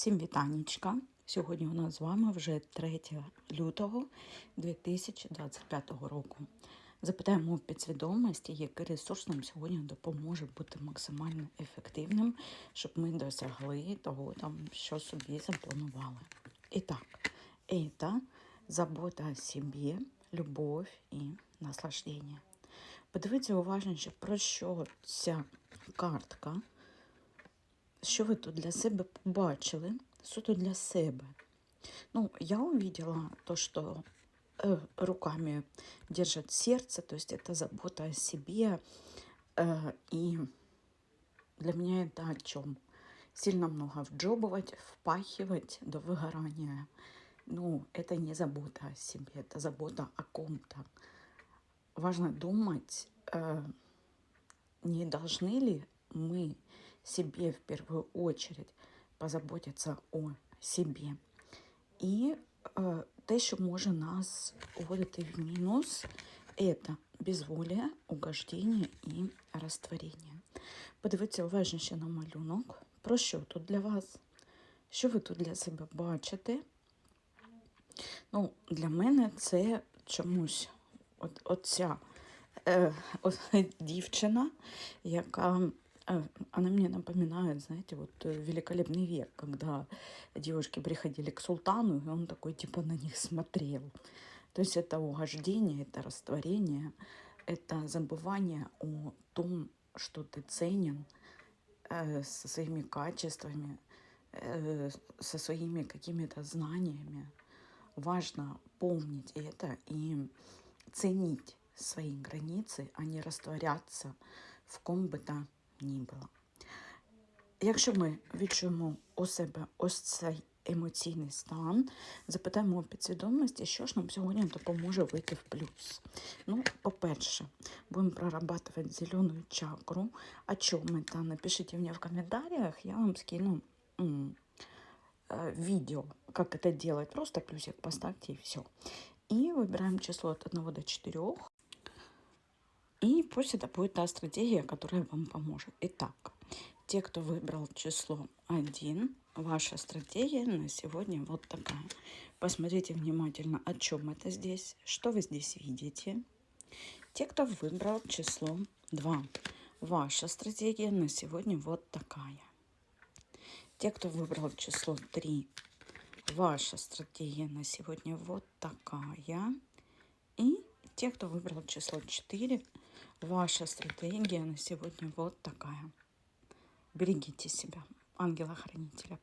Всім вітанечка. Сьогодні у нас з вами вже 3 лютого 2025 року. Запитаємо у підсвідомості, який ресурс нам сьогодні допоможе бути максимально ефективним, щоб ми досягли того, там, що собі запланували. І так, це забота о собі, любов і наслаждення. Подивіться уважніше, про що ця картка що ви тут для себе побачили, суто для себе. Ну, я увидела то, что э, руками держат сердце, то есть это забота о себе. Э, и для меня это о чем? Сильно много вджобывать, впахивать до выгорания. Ну, это не забота о себе, это забота о ком-то. Важно думать, э, не должны ли мы себе в первую очередь позаботиться о себе. І е, те, що може нас уводити в мінус, це безволія, угождення і розтворення. Подивіться уважніше на малюнок. Про що тут для вас? Що ви тут для себе бачите? Ну, Для мене це чомусь от, оця е, от, дівчина, яка Она мне напоминает, знаете, вот э, великолепный век, когда девушки приходили к султану, и он такой типа на них смотрел. То есть это угождение, это растворение, это забывание о том, что ты ценен э, со своими качествами, э, со своими какими-то знаниями. Важно помнить это и ценить свои границы, а не растворяться в ком бы то ні було. Якщо ми відчуємо у себе ось цей емоційний стан, запитаємо у підсвідомості, що ж нам сьогодні допоможе вийти в плюс. Ну, по-перше, будемо прорабатывать зеленую чакру. О чем это? Напишите мне в комментариях, я вам скину м, э, видео, как это делать. Просто плюсик поставьте и все. И выбираем число от 1 до 4. И пусть это будет та стратегия, которая вам поможет. Итак, те, кто выбрал число 1, ваша стратегия на сегодня вот такая. Посмотрите внимательно, о чем это здесь, что вы здесь видите. Те, кто выбрал число 2, ваша стратегия на сегодня вот такая. Те, кто выбрал число 3, ваша стратегия на сегодня вот такая. И те, кто выбрал число 4, Ваша стратегия на сегодня вот такая. Берегите себя, ангела-хранителя.